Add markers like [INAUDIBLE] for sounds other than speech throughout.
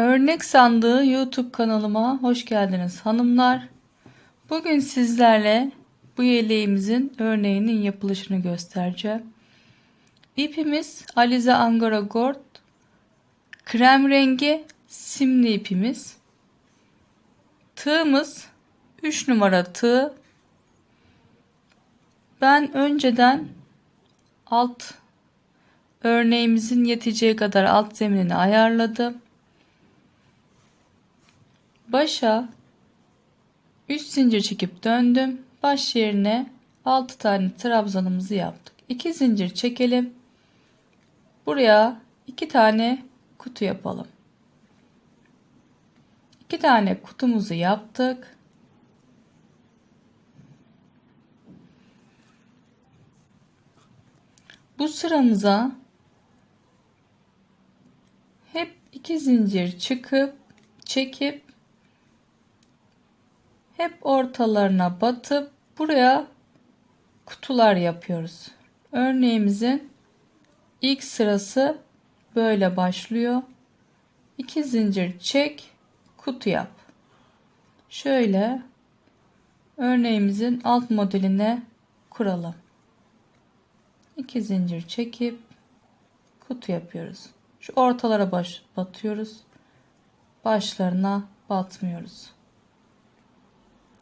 Örnek sandığı YouTube kanalıma hoş geldiniz hanımlar. Bugün sizlerle bu yeleğimizin örneğinin yapılışını göstereceğim. İpimiz Alize Angora Gold krem rengi simli ipimiz. Tığımız 3 numara tığ. Ben önceden alt örneğimizin yeteceği kadar alt zeminini ayarladım. Başa 3 zincir çekip döndüm. Baş yerine 6 tane trabzanımızı yaptık. 2 zincir çekelim. Buraya 2 tane kutu yapalım. 2 tane kutumuzu yaptık. Bu sıramıza hep iki zincir çıkıp çekip hep ortalarına batıp buraya kutular yapıyoruz. Örneğimizin ilk sırası böyle başlıyor. 2 zincir çek, kutu yap. Şöyle örneğimizin alt modeline kuralım. 2 zincir çekip kutu yapıyoruz. Şu ortalara baş batıyoruz. Başlarına batmıyoruz.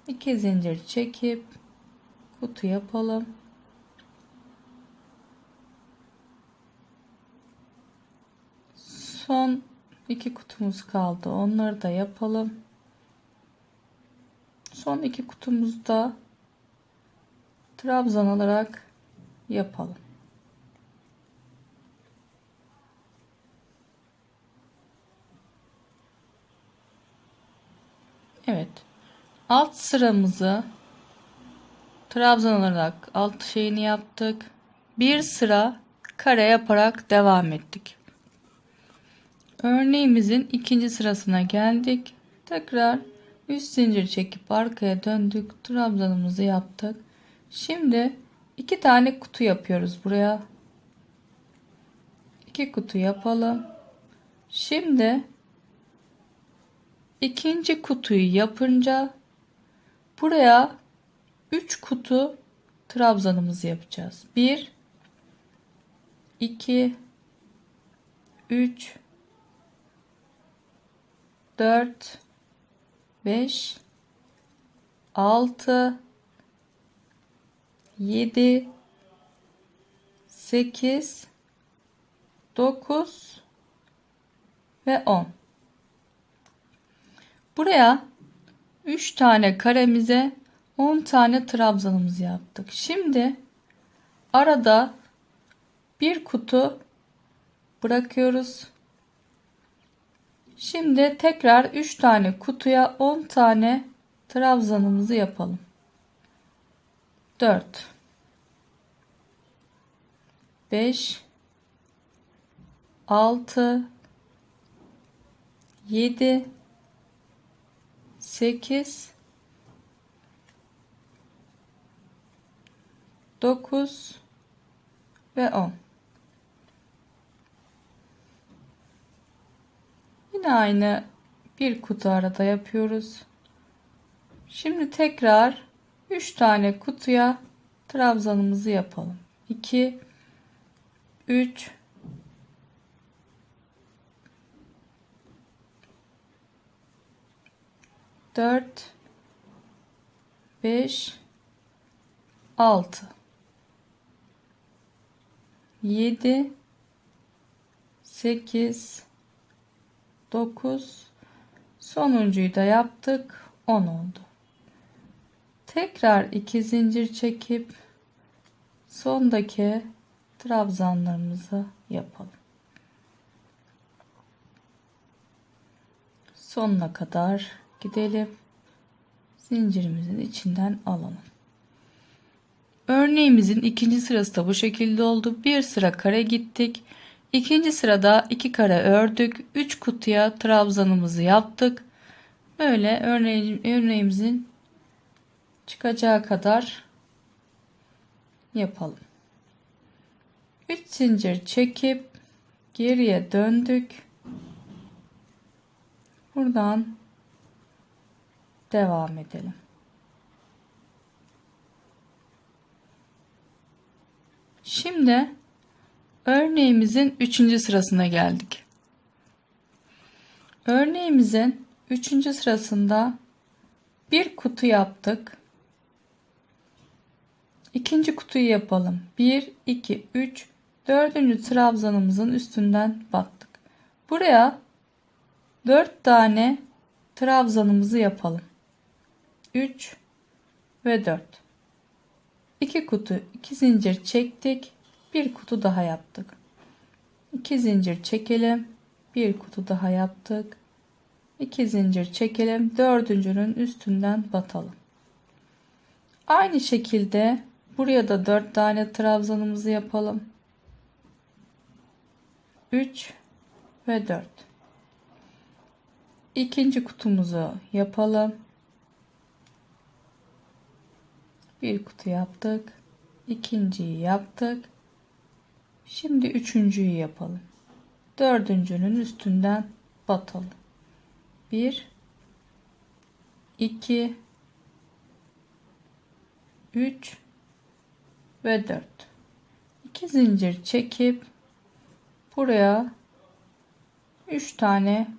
2 zincir çekip kutu yapalım. Son iki kutumuz kaldı. Onları da yapalım. Son iki kutumuzda trabzan alarak yapalım. Evet. Alt sıramızı trabzan olarak alt şeyini yaptık. Bir sıra kare yaparak devam ettik. Örneğimizin ikinci sırasına geldik. Tekrar üst zincir çekip arkaya döndük. Trabzanımızı yaptık. Şimdi iki tane kutu yapıyoruz buraya. İki kutu yapalım. Şimdi ikinci kutuyu yapınca buraya 3 kutu trabzanımızı yapacağız. 1 2 3 4 5 6 7 8 9 ve 10 buraya 3 tane karemize 10 tane trabzanımızı yaptık. Şimdi arada bir kutu bırakıyoruz. Şimdi tekrar 3 tane kutuya 10 tane trabzanımızı yapalım. 4 5 6 7 8 9 ve 10 Yine aynı bir kutu arada yapıyoruz. Şimdi tekrar 3 tane kutuya trabzanımızı yapalım. 2 3 4 5 6 7 8 9 sonuncuyu da yaptık 10 oldu. Tekrar iki zincir çekip sondaki trabzanlarımızı yapalım. Sonuna kadar gidelim zincirimizin içinden alalım örneğimizin ikinci sırası da bu şekilde oldu bir sıra kare gittik İkinci sırada iki kare ördük. 3 kutuya trabzanımızı yaptık. Böyle örneğin, örneğimizin çıkacağı kadar yapalım. 3 zincir çekip geriye döndük. Buradan devam edelim. Şimdi örneğimizin 3. sırasına geldik. Örneğimizin 3. sırasında bir kutu yaptık. İkinci kutuyu yapalım. 1, 2, 3, dördüncü trabzanımızın üstünden battık. Buraya 4 tane trabzanımızı yapalım. 3 ve 4. 2 kutu 2 zincir çektik. Bir kutu daha yaptık. 2 zincir çekelim. Bir kutu daha yaptık. 2 zincir çekelim. Dördüncünün üstünden batalım. Aynı şekilde buraya da 4 tane trabzanımızı yapalım. 3 ve 4. İkinci kutumuzu yapalım. Bir kutu yaptık. ikinciyi yaptık. Şimdi üçüncüyü yapalım. Dördüncünün üstünden batalım. Bir, iki, üç ve dört. İki zincir çekip buraya üç tane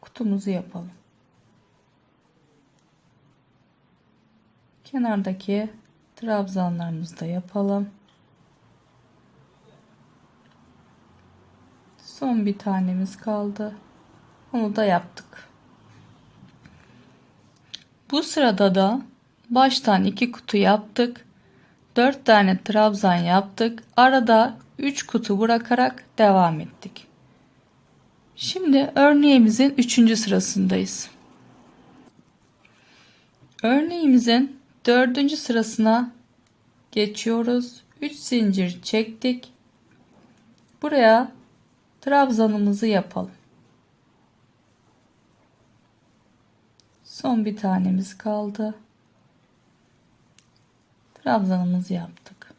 kutumuzu yapalım. Kenardaki trabzanlarımızı da yapalım. Son bir tanemiz kaldı. Onu da yaptık. Bu sırada da baştan iki kutu yaptık. 4 tane trabzan yaptık. Arada 3 kutu bırakarak devam ettik. Şimdi örneğimizin 3. sırasındayız. Örneğimizin 4. sırasına geçiyoruz. 3 zincir çektik. Buraya trabzanımızı yapalım. Son bir tanemiz kaldı. Trabzanımızı yaptık.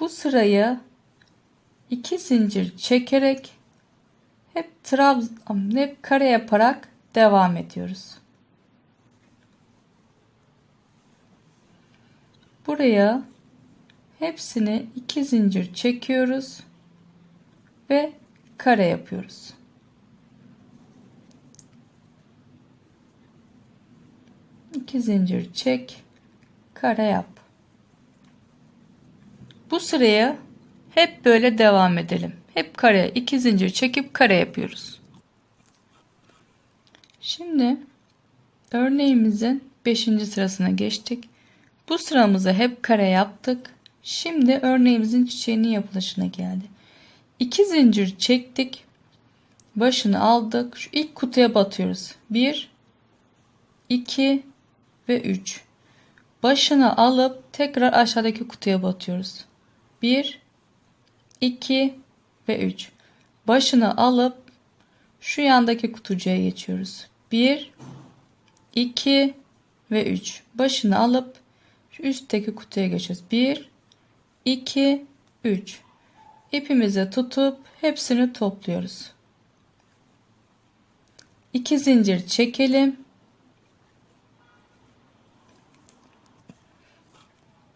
Bu sırayı 2 zincir çekerek hep trabzan hep kare yaparak devam ediyoruz. Buraya hepsini iki zincir çekiyoruz ve kare yapıyoruz. İki zincir çek, kare yap. Bu sıraya hep böyle devam edelim. Hep kare, iki zincir çekip kare yapıyoruz. Şimdi örneğimizin 5. sırasına geçtik. Bu sıramızı hep kare yaptık. Şimdi örneğimizin çiçeğinin yapılışına geldi. 2 zincir çektik. Başını aldık. Şu ilk kutuya batıyoruz. 1 2 ve 3. Başını alıp tekrar aşağıdaki kutuya batıyoruz. 1 2 ve 3. Başını alıp şu yandaki kutucuya geçiyoruz. 1 2 ve 3. Başını alıp şu üstteki kutuya geçiyoruz. 1 2 3 ipimizi tutup hepsini topluyoruz. 2 zincir çekelim.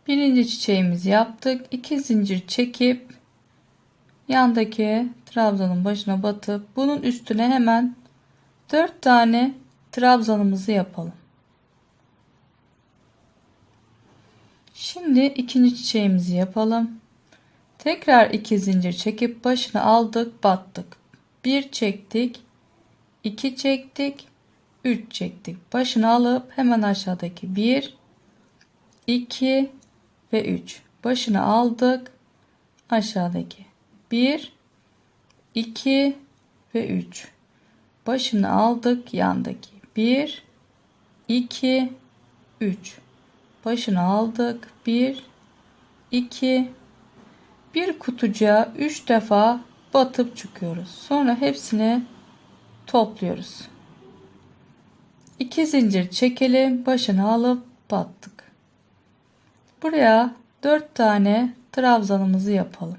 Birinci çiçeğimizi yaptık. 2 zincir çekip yandaki trabzanın başına batıp bunun üstüne hemen 4 tane trabzanımızı yapalım. Şimdi ikinci çiçeğimizi yapalım. Tekrar iki zincir çekip başını aldık, battık. Bir çektik, iki çektik, üç çektik. Başını alıp hemen aşağıdaki bir, iki ve üç. Başını aldık, aşağıdaki bir, iki ve üç. Başını aldık, yandaki bir, iki, üç başını aldık. 1 2 bir kutucuğa 3 defa batıp çıkıyoruz. Sonra hepsini topluyoruz. 2 zincir çekelim. Başını alıp battık. Buraya 4 tane trabzanımızı yapalım.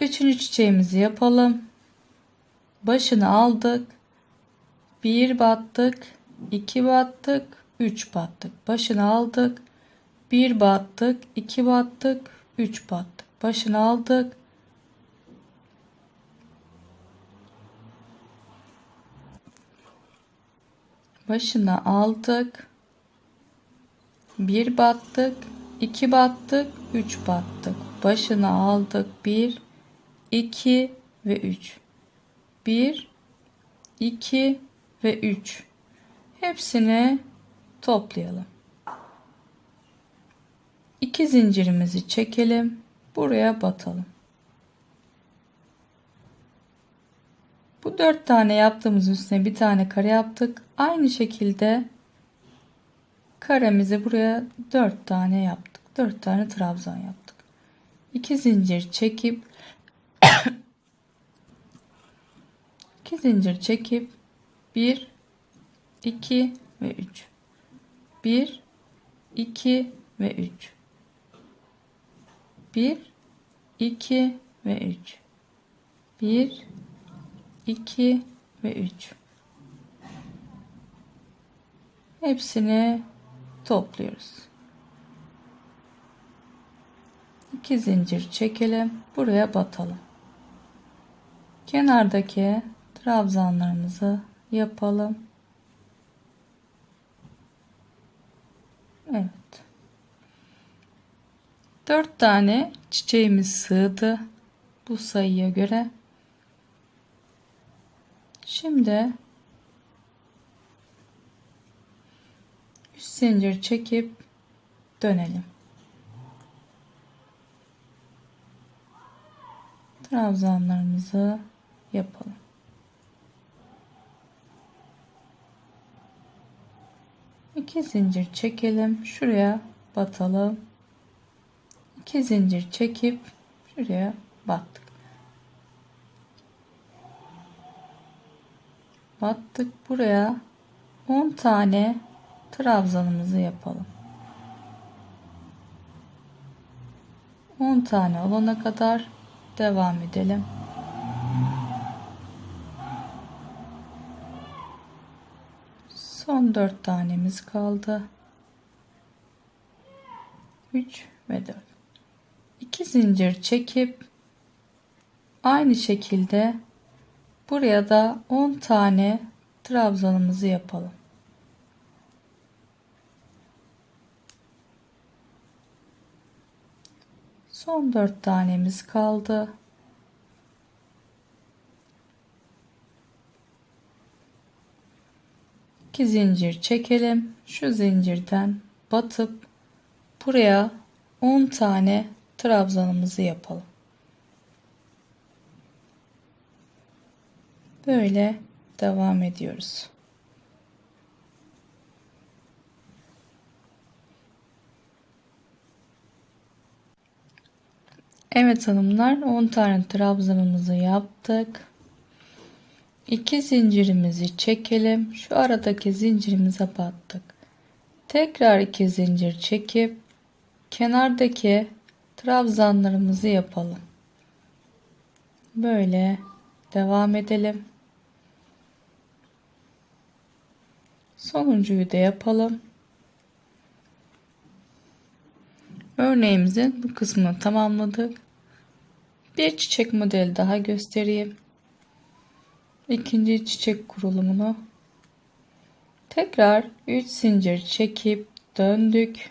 Üçüncü çiçeğimizi yapalım. başını aldık. Bir battık, iki battık, üç battık. Başını aldık. Bir battık, iki battık, üç battık. Başını aldık. Başına aldık. Bir battık, iki battık, üç battık. Başına aldık. Bir, iki ve üç. Bir, iki ve üç. Hepsini toplayalım. İki zincirimizi çekelim. Buraya batalım. Bu dört tane yaptığımız üstüne bir tane kare yaptık. Aynı şekilde karemizi buraya dört tane yaptık. Dört tane trabzan yaptık. İki zincir çekip [COUGHS] iki zincir çekip bir, iki ve üç. Bir, iki ve üç. Bir, iki ve üç. Bir, 2 ve 3. Hepsini topluyoruz. 2 zincir çekelim. Buraya batalım. Kenardaki trabzanlarımızı yapalım. Evet. 4 tane çiçeğimiz sığdı. Bu sayıya göre Şimdi üst zincir çekip dönelim. Trabzanlarımızı yapalım. İki zincir çekelim. Şuraya batalım. İki zincir çekip şuraya battık. battık buraya 10 tane trabzanımızı yapalım 10 tane olana kadar devam edelim son 4 tanemiz kaldı 3 ve 4 2 zincir çekip aynı şekilde Buraya da 10 tane trabzanımızı yapalım. Son 4 tanemiz kaldı. İki zincir çekelim. Şu zincirden batıp buraya 10 tane trabzanımızı yapalım. Böyle devam ediyoruz. Evet hanımlar 10 tane trabzanımızı yaptık. 2 zincirimizi çekelim. Şu aradaki zincirimize battık. Tekrar 2 zincir çekip kenardaki trabzanlarımızı yapalım. Böyle devam edelim. Sonuncuyu da yapalım. Örneğimizin bu kısmını tamamladık. Bir çiçek modeli daha göstereyim. İkinci çiçek kurulumunu tekrar 3 zincir çekip döndük.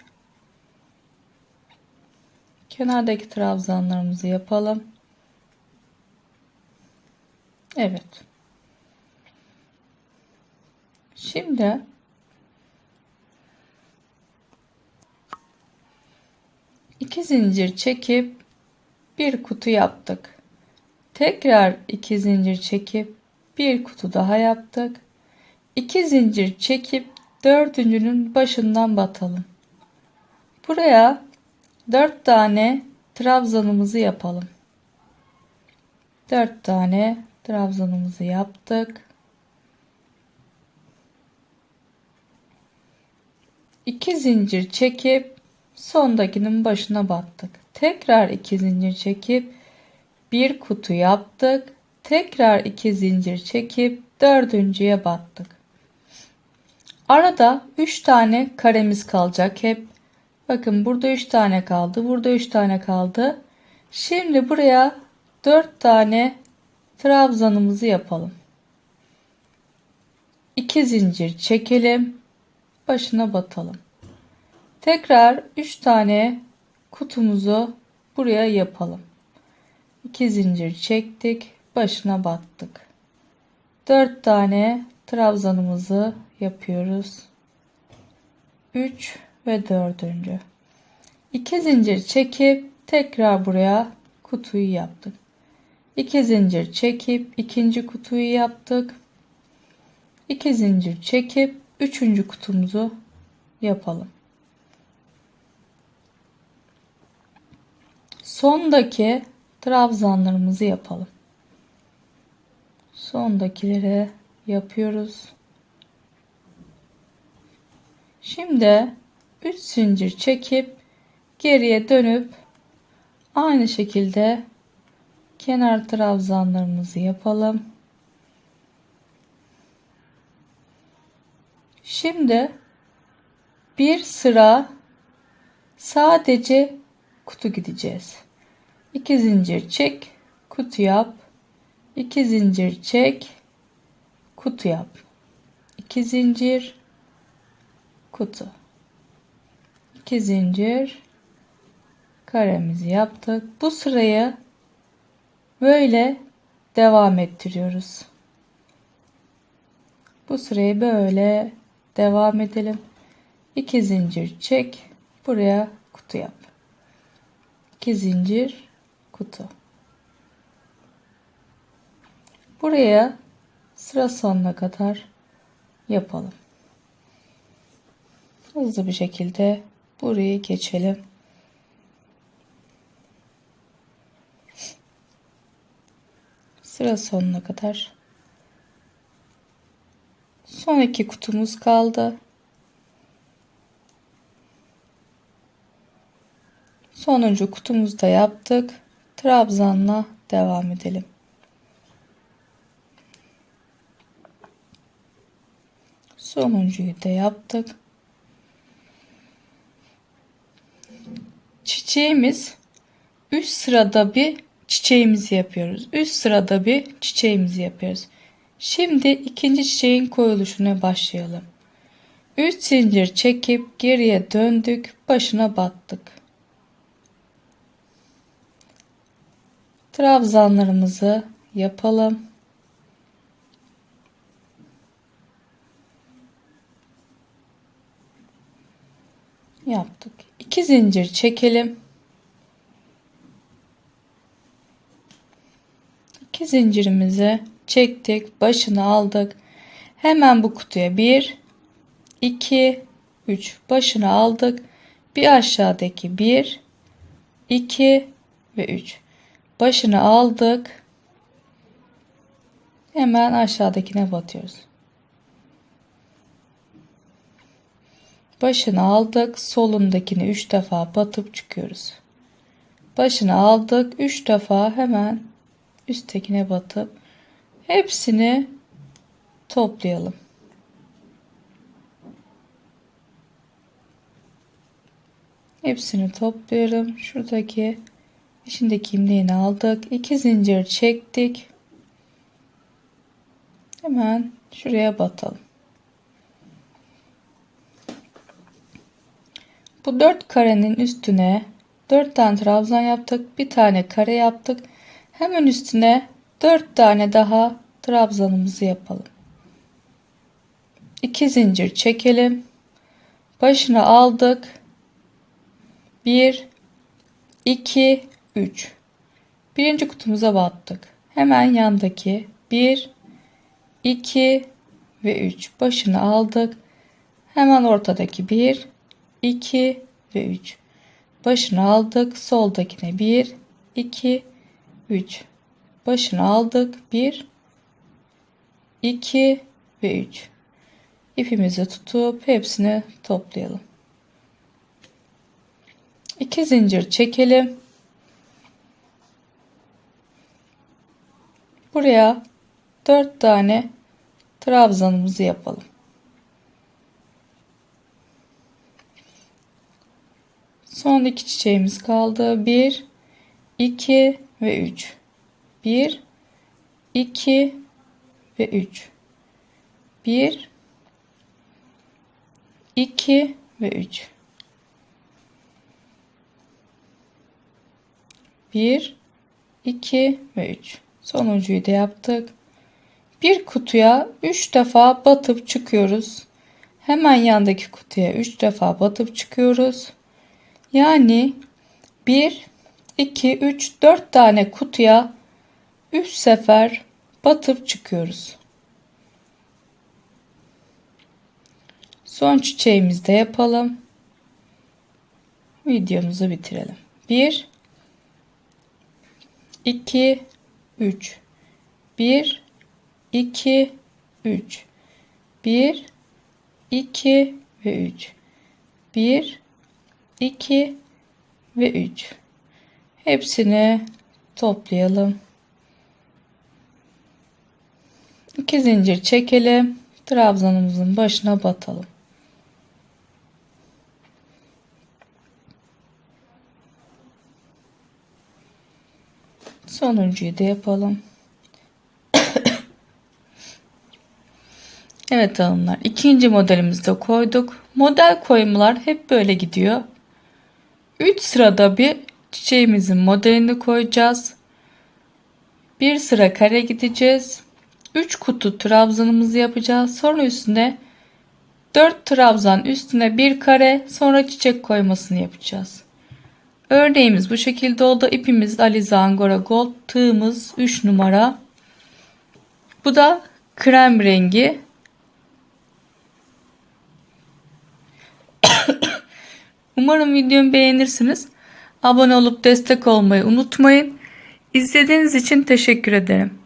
Kenardaki trabzanlarımızı yapalım. Evet. Şimdi iki zincir çekip bir kutu yaptık. Tekrar iki zincir çekip bir kutu daha yaptık. İki zincir çekip dördüncünün başından batalım. Buraya dört tane trabzanımızı yapalım. Dört tane trabzanımızı yaptık. 2 zincir çekip sondakinin başına battık. Tekrar 2 zincir çekip bir kutu yaptık. Tekrar iki zincir çekip dördüncüye battık. Arada 3 tane karemiz kalacak hep. Bakın burada 3 tane kaldı. Burada 3 tane kaldı. Şimdi buraya 4 tane trabzanımızı yapalım. 2 zincir çekelim. Başına batalım. Tekrar 3 tane kutumuzu buraya yapalım. 2 zincir çektik. Başına battık. 4 tane trabzanımızı yapıyoruz. 3 ve 4. 2 zincir çekip tekrar buraya kutuyu yaptık. 2 zincir çekip ikinci kutuyu yaptık. 2 zincir çekip üçüncü kutumuzu yapalım. Sondaki trabzanlarımızı yapalım. Sondakileri yapıyoruz. Şimdi 3 zincir çekip geriye dönüp aynı şekilde kenar trabzanlarımızı yapalım. Şimdi bir sıra sadece kutu gideceğiz. 2 zincir çek, kutu yap. 2 zincir çek, kutu yap. 2 zincir kutu. 2 zincir karemizi yaptık. Bu sırayı böyle devam ettiriyoruz. Bu sırayı böyle devam edelim. 2 zincir çek. Buraya kutu yap. 2 zincir kutu. Buraya sıra sonuna kadar yapalım. Hızlı bir şekilde burayı geçelim. Sıra sonuna kadar. Son iki kutumuz kaldı. Sonuncu kutumuzda yaptık. Trabzanla devam edelim. Sonuncuyu da yaptık. Çiçeğimiz üst sırada bir çiçeğimizi yapıyoruz. Üst sırada bir çiçeğimizi yapıyoruz. Şimdi ikinci çiçeğin koyuluşuna başlayalım. 3 zincir çekip geriye döndük, başına battık. Trabzanlarımızı yapalım. Yaptık. 2 zincir çekelim. 2 zincirimizi çektik, başını aldık. Hemen bu kutuya 1 2 3 başını aldık. Bir aşağıdaki 1 2 ve 3 başını aldık. Hemen aşağıdakine batıyoruz. Başını aldık. Solundakini 3 defa batıp çıkıyoruz. Başını aldık. 3 defa hemen üsttekine batıp hepsini toplayalım. Hepsini topluyorum. Şuradaki içindeki imleğini aldık. 2 zincir çektik. Hemen şuraya batalım. Bu dört karenin üstüne dört tane trabzan yaptık. Bir tane kare yaptık. Hemen üstüne dört tane daha trabzanımızı yapalım. İki zincir çekelim. Başını aldık. Bir, iki, üç. Birinci kutumuza battık. Hemen yandaki bir, iki ve üç. Başını aldık. Hemen ortadaki bir, 2 ve 3. Başını aldık. Soldakine 1, 2, 3. Başını aldık. 1, 2 ve 3. İpimizi tutup hepsini toplayalım. 2 zincir çekelim. buraya 4 tane trabzanımızı yapalım. Son iki çiçeğimiz kaldı. 1 2 ve 3. 1 2 ve 3. 1 2 ve 3. 1 2 ve 3. Sonuncuyu da yaptık. Bir kutuya 3 defa batıp çıkıyoruz. Hemen yandaki kutuya 3 defa batıp çıkıyoruz. Yani 1 2 3 4 tane kutuya 3 sefer batıp çıkıyoruz. Son çiçeğimizi de yapalım. Videomuzu bitirelim. 1 2 3 1 2 3 1 2 ve 3 1 2 ve 3 hepsini toplayalım. 2 zincir çekelim. Trabzanımızın başına batalım. Sonuncuyu da yapalım. Evet hanımlar ikinci modelimizi de koyduk. Model koymalar hep böyle gidiyor. 3 sırada bir çiçeğimizin modelini koyacağız. Bir sıra kare gideceğiz. 3 kutu trabzanımızı yapacağız. Sonra üstüne 4 trabzan üstüne bir kare sonra çiçek koymasını yapacağız. Örneğimiz bu şekilde oldu. İpimiz Alize Angora Gold. Tığımız 3 numara. Bu da krem rengi. Umarım videomu beğenirsiniz. Abone olup destek olmayı unutmayın. İzlediğiniz için teşekkür ederim.